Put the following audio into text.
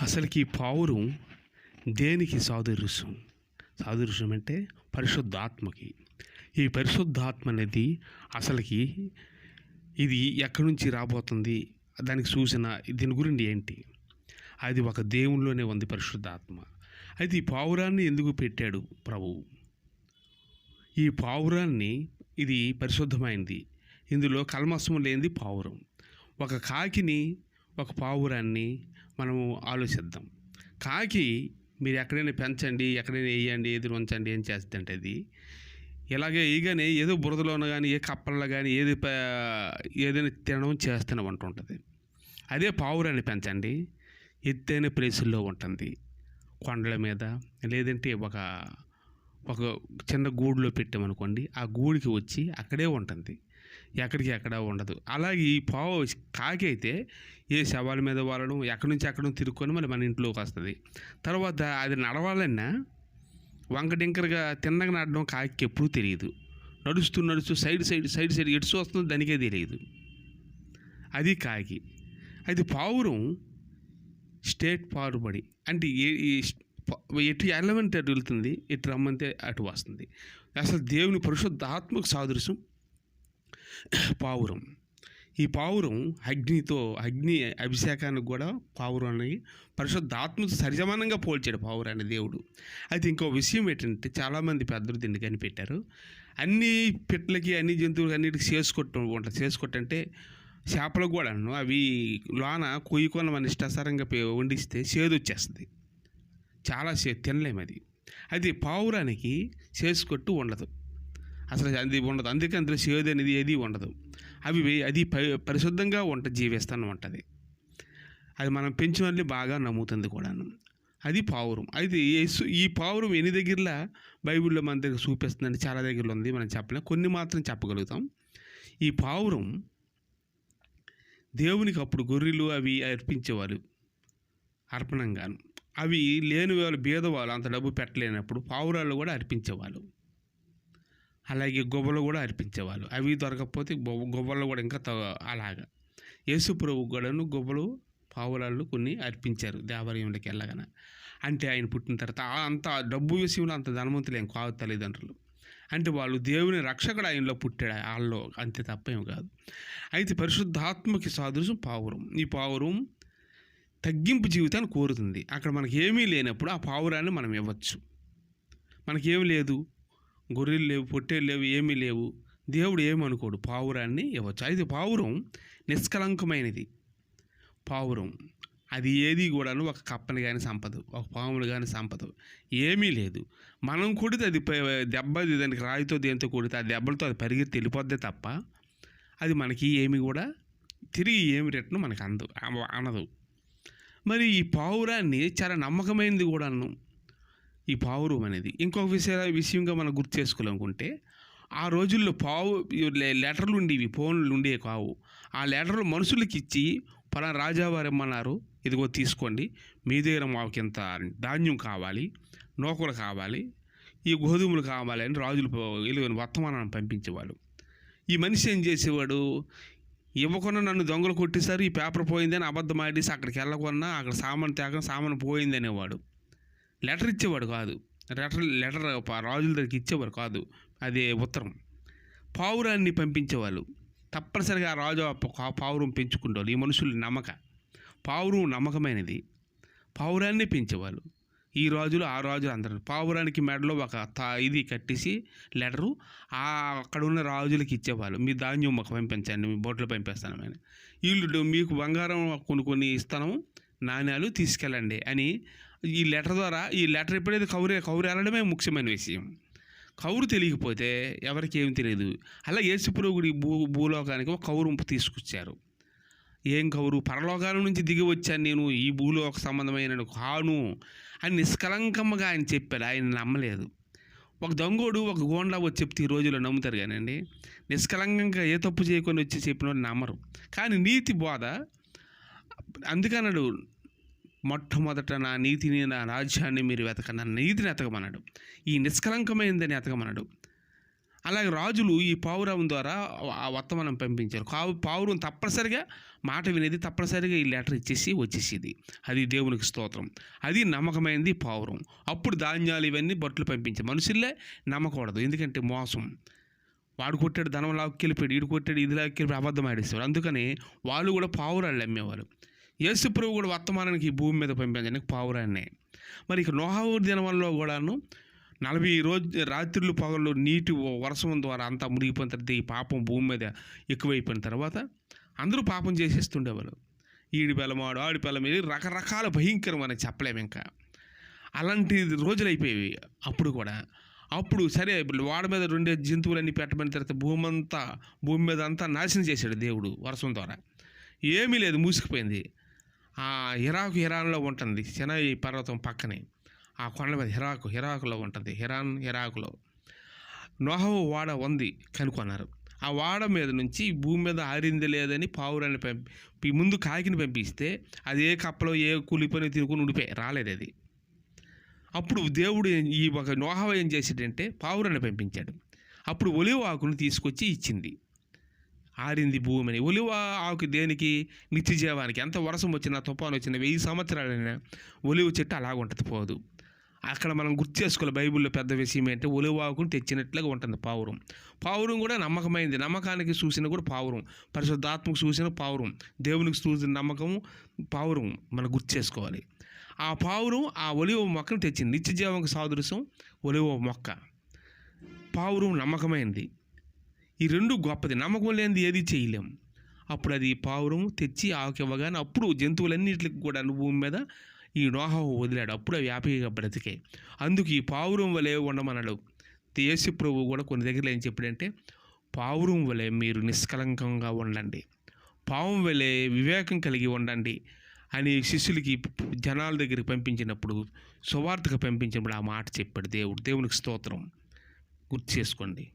అసలుకి ఈ పావురం దేనికి సాదృశ్యం? సాదృశ్యం అంటే పరిశుద్ధాత్మకి. ఈ పరిశుద్ధాత్మ అనేది అసలుకి ఇది ఎక్కడి నుంచి రాబోతుంది? దానికి సూచన దీని గురించి ఏంటి? అది ఒక దేవునిలోనే ఉంది పరిశుద్ధాత్మ. అయితే ఈ పావురాన్ని ఎందుకు పెట్టాడు ప్రభువు ఈ పావురాన్ని ఇది పరిశుద్ధమైంది. ఇందులో కల్మసం లేనిది పావురం. ఒక కాకిని ఒక పావురాన్ని మనము ఆలోచిద్దాం. కాకి మీరు ఎక్కడైనా పెంచండి ఎక్కడైనా వేయండి ఏది ఉంచండి ఏం చేస్తుంటే అది. ఇలాగే వేయగానే ఏదో బురదలోన కానీ ఏ కప్పల్లో కానీ ఏది ఏదైనా తినడం చేస్తూనే ఉంటుంటుంది. అదే పావురాన్ని పెంచండి. ఎత్తైన ప్లేసుల్లో ఉంటుంది. కొండల మీద లేదంటే ఒక ఒక చిన్న గూడులో పెట్టామనుకోండి ఆ గూడికి వచ్చి అక్కడే ఉంటుంది. ఎక్కడికి ఎక్కడ ఉండదు. అలాగే ఈ పావు కాకి అయితే ఏ శవాల మీద వాలడం ఎక్కడి నుంచి ఎక్కడ తిరుక్కొని మళ్ళీ మన ఇంట్లోకి వస్తుంది. తర్వాత అది నడవాలన్నా వంకటింకరగా తిన్నగా నడడం కాకి ఎప్పుడూ తెలియదు. నడుస్తూ నడుస్తూ సైడ్ సైడ్ సైడ్ సైడ్ ఎటు వస్తుందో దానికే తెలియదు. అది కాకి. అది పావురం స్టేట్ పారుబడి అంటే ఏ- ఎటు ఎలమెంట్ అటు వెళ్తుంది ఎటు రమ్మంటే అటు వస్తుంది. అసలు దేవుని పరిశుద్ధాత్మక సాదృశ్యం పావురం. ఈ పావురం అగ్నితో అగ్ని అభిషేకానికి కూడా పావురాన్ని పరిశుద్ధాత్మతో సరిసమానంగా పోల్చాడు పావురాన్ని దేవుడు. అయితే ఇంకో విషయం ఏంటంటే చాలామంది పెద్దలు దీన్ని కనిపెట్టారు. అన్ని పిట్లకి అన్ని జంతువులకి అన్నిటికి చేసుకొట్టు ఉంటుంది చేసుకొట్టంటే చేపలకు కూడా అవి లోన కొయ్యకొని మన ఇష్టాసారంగా వండిస్తే చేదు వచ్చేస్తుంది. చాలా సే తినలేము అది. అది పావురానికి చేసుకొట్టు ఉండదు. అసలు అది ఉండదు. అందుకే అందులో చేదు అనేది ఏది ఉండదు. అవి అది పరిశుద్ధంగా వంట జీవిస్తాను ఉంటుంది. అది మనం పెంచిన బాగా నమ్ముతుంది కూడాను. అది పావురం. అయితే యేసు ఈ పావురం ఎన్ని దగ్గరలా బైబిల్లో మన దగ్గర చూపిస్తుందని చాలా దగ్గరలో ఉంది మనం చెప్పలేం. కొన్ని మాత్రం చెప్పగలుగుతాం. ఈ పావురం దేవునికి అప్పుడు గొర్రెలు అవి అర్పించేవారు. అర్పణంగాను. అవి లేని వాళ్ళు బీదవాళ్ళు అంత డబ్బు పెట్టలేనప్పుడు పావురాలు కూడా అర్పించేవాళ్ళు. అలాగే గొవ్వలు కూడా అర్పించేవాళ్ళు. అవి దొరకకపోతే గొవ్వ కూడా ఇంకా అలాగా. యేసు ప్రభు కూడాను గొవ్వలు పావురాళ్ళు కొన్ని అర్పించారు దేవాలయంలోకి వెళ్ళగానే. అంటే ఆయన పుట్టిన తర్వాత అంత డబ్బు విషయంలో అంత ధనవంతులు ఏం కాదు తల్లిదండ్రులు. అంటే వాళ్ళు దేవుని రక్షకుడు ఆయనలో పుట్టాడు. వాళ్ళలో అంతే తప్ప కాదు. అయితే పరిశుద్ధాత్మకి సాదృశ్యం పావురం. ఈ పావురం తగ్గింపు జీవితాన్ని కోరుతుంది. అక్కడ మనకి ఏమీ లేనప్పుడు ఆ పావురాన్ని మనం ఇవ్వచ్చు. మనకేమి లేదు. గొర్రెలు లేవు పొట్టేలు లేవు ఏమీ లేవు. దేవుడు ఏమనుకోడు? పావురాన్ని ఇవ్వచ్చు. అయితే పావురం నిష్కలంకమైనది. పావురం అది ఏది కూడాను ఒక కప్పని కానీ సంపదు ఒక పాములు కానీ సంపదు. ఏమీ లేదు. మనం కొడితే అది దెబ్బది దెబ్బ దానికి రాయితో దేంతో కొడితే ఆ దెబ్బలతో అది పరిగెత్తి వెళ్ళిపోద్దే తప్ప అది మనకి ఏమి కూడా తిరిగి ఏమి రిటర్న్ మనకు అందు అనదు. మరి ఈ పావురాన్ని చాలా నమ్మకమైనది కూడాను ఈ పావురం అనేది. ఇంకొక విషయ విషయంగా మనం గుర్తు చేసుకోవాలనుకుంటే ఆ రోజుల్లో పావు లెటర్లు ఉండేవి ఫోన్లు ఉండేవి కావు. ఆ లెటర్లు మనుషులకి ఇచ్చి పలానా రాజావారు ఇమ్మన్నారు ఇదిగో తీసుకోండి మీ దగ్గర మాకు ఇంత ధాన్యం కావాలి నూకలు కావాలి ఈ గోధుమలు కావాలి అని రాజులు వెలుగు వర్తమానాన్ని పంపించేవాళ్ళు. ఈ మనిషి ఏం చేసేవాడు? ఇవ్వకుండా నన్ను దొంగలు కొట్టేశారు ఈ పేపర్ పోయిందని అబద్ధం ఆడేసి అక్కడికి వెళ్ళకుండా అక్కడ సామాన్ తేక సామాన్ పోయింది అనేవాడు లెటర్ ఇచ్చేవాడు కాదు. లెటర్ లెటర్ రాజుల దగ్గరికి ఇచ్చేవారు కాదు. అది ఉత్తరం. పావురాన్ని పంపించేవాళ్ళు. తప్పనిసరిగా ఆ రాజు ఆ పావురం పెంచుకుంటారు ఈ మనుషులు నమ్మక. పావురం నమ్మకమైనది. పావురాన్ని పెంచేవాళ్ళు. ఈ రాజులు ఆ రాజులు అందరూ. పావురానికి మెడలో ఒక తా ఇది కట్టేసి లెటరు ఆ అక్కడ ఉన్న రాజులకి ఇచ్చేవాళ్ళు. మీ ధాన్యం మాకు పంపించండి. మీ బోట్లో పంపిస్తాను అని. వీళ్ళు మీకు బంగారం కొన్ని కొన్ని ఇస్తాను. నాణ్యాలు తీసుకెళ్ళండి అని ఈ లెటర్ ద్వారా ఈ లెటర్ ఎప్పుడైతే కౌరు కౌరు వెళ్ళడమే ముఖ్యమైన విషయం. కౌరు తెలియకపోతే ఎవరికి ఏం తెలియదు. అలా యేసుప్రభుడి భూ భూలోకానికి ఒక కౌరు తీసుకొచ్చారు. ఏం కౌరు? పరలోకాల నుంచి దిగి వచ్చాను నేను ఈ భూలోక సంబంధమైన కాను అని నిష్కలంకమ్మగా ఆయన చెప్పాడు. ఆయన నమ్మలేదు. ఒక దొంగోడు ఒక గోండా వచ్చి చెప్తే ఈ రోజుల్లో నమ్ముతారు కానండి. నిష్కలంకంగా ఏ తప్పు చేయకుండా వచ్చి చెప్పిన వాళ్ళు నమ్మరు. కానీ నీతి బోధ అందుకన్నాడు మొట్టమొదట నా నీతిని నా రాజ్యాన్ని మీరు వెతక నా నీతిని ఎతకమన్నాడు ఈ నిష్కలంకమైందని ఎతకమన్నాడు అలాగే రాజులు ఈ పావురం ద్వారా ఆ వర్తమానం పంపించారు. కావు పావురం తప్పనిసరిగా మాట వినేది తప్పనిసరిగా ఈ లెటర్ ఇచ్చేసి వచ్చేసేది. అది దేవునికి స్తోత్రం. అది నమ్మకమైనది పావురం. అప్పుడు ధాన్యాలు ఇవన్నీ బట్టలు పంపించారు. మనుషుల్లే నమ్మకూడదు ఎందుకంటే మోసం. వాడు కొట్టాడు ధనం లాక్కెళ్ళిపోయాడు ఈడు కొట్టాడు ఇది లాక్కెళ్ళిపోయి అబద్ధం ఆడేసేవాడు. అందుకని వాళ్ళు కూడా పావురాళ్ళు అమ్మేవారు యేసుప్రభు కూడా వర్తమానానికి ఈ భూమి మీద పంపించడానికి పావురాన్నే మరి ఇక నోహావు దినవల్లో కూడాను నలభై రోజు రాత్రులు పగళ్ళు నీటి వర్షం ద్వారా అంతా మునిగిపోయిన తర్వాత ఈ పాపం భూమి మీద ఎక్కువైపోయిన తర్వాత అందరూ పాపం చేసేస్తుండేవాళ్ళు ఈడి బెల్లమాడు ఆడి బెల్లం ఇది రకరకాల భయంకరం అని చెప్పలేము ఇంకా. అలాంటి రోజులు అయిపోయేవి. అప్పుడు కూడా అప్పుడు సరే వాడ మీద రెండే జంతువులన్నీ పెట్టమని తర్వాత భూమి అంతా భూమి మీద అంతా నాశనం చేశాడు దేవుడు వర్షం ద్వారా. ఏమీ లేదు మూసుకుపోయింది. ఆ ఇరాకు ఇరాన్లో ఉంటుంది. సినాయి పర్వతం పక్కనే. ఆ కొండ మీద హిరాకు హిరాకులో ఉంటుంది. హిరాన్ హిరాకులో. నోహవు వాడ ఉంది కనుక్కున్నారు ఆ వాడ మీద నుంచి భూమి మీద ఆరింది లేదని పావురాన్ని పంపి ముందు కాకిని పంపిస్తే అది ఏ కప్పలో ఏ కూలిపోయి తినుకుని ఉండిపోయి రాలేదు అది. అప్పుడు దేవుడు ఈ ఒక నోహవ ఏం చేసాడంటే పావురాన్ని పంపించాడు. అప్పుడు ఒలివ ఆకును తీసుకొచ్చి ఇచ్చింది. ఆరింది భూమిని. ఒలివ ఆకు దేనికి? నిత్యజీవానికి ఎంత వర్షం వచ్చినా తుఫాను వచ్చినా వెయ్యి సంవత్సరాలైనా ఒలివ చెట్టు అలాగుంటుంది పోదు. అక్కడ మనం గుర్తు చేసుకోవాలి బైబిల్లో పెద్ద విషయం ఏంటంటే ఒలివ తెచ్చినట్లుగా ఉంటుంది పావురం. పావురం కూడా నమ్మకమైంది. నమ్మకానికి చూసిన కూడా పావురం. పరిశుద్ధాత్మకు చూసిన పావురం. దేవునికి చూసిన నమ్మకము పావురం. మనం గుర్తు చేసుకోవాలి. ఆ పావురం ఆ ఒలివ మొక్కను తెచ్చింది. నిత్యజీవంకి సాదృశ్యం ఒలివ మొక్క. పావురం నమ్మకమైంది. ఈ రెండు గొప్పది. నమ్మకం లేనిది ఏది చేయలేం. అప్పుడు అది పావురం తెచ్చి ఆకు ఇవ్వగానే అప్పుడు జంతువులన్నిటికి కూడా భూమి మీద ఈ నోహ వదిలాడు. అప్పుడు అవి హ్యాపీగా బ్రతికాయి అందుకు ఈ పావురం వలె ఉండమన్నాడు యేసు ప్రభు కూడా కొన్ని దగ్గర ఏం చెప్పాడంటే పావురం వలె మీరు నిష్కలంకంగా ఉండండి. పావం వలె వివేకం కలిగి ఉండండి. అని శిష్యులకి జనాల దగ్గరికి పంపించినప్పుడు సువార్తకు పంపించినప్పుడు ఆ మాట చెప్పాడు దేవుడు. దేవునికి స్తోత్రం. గుర్తు చేసుకోండి.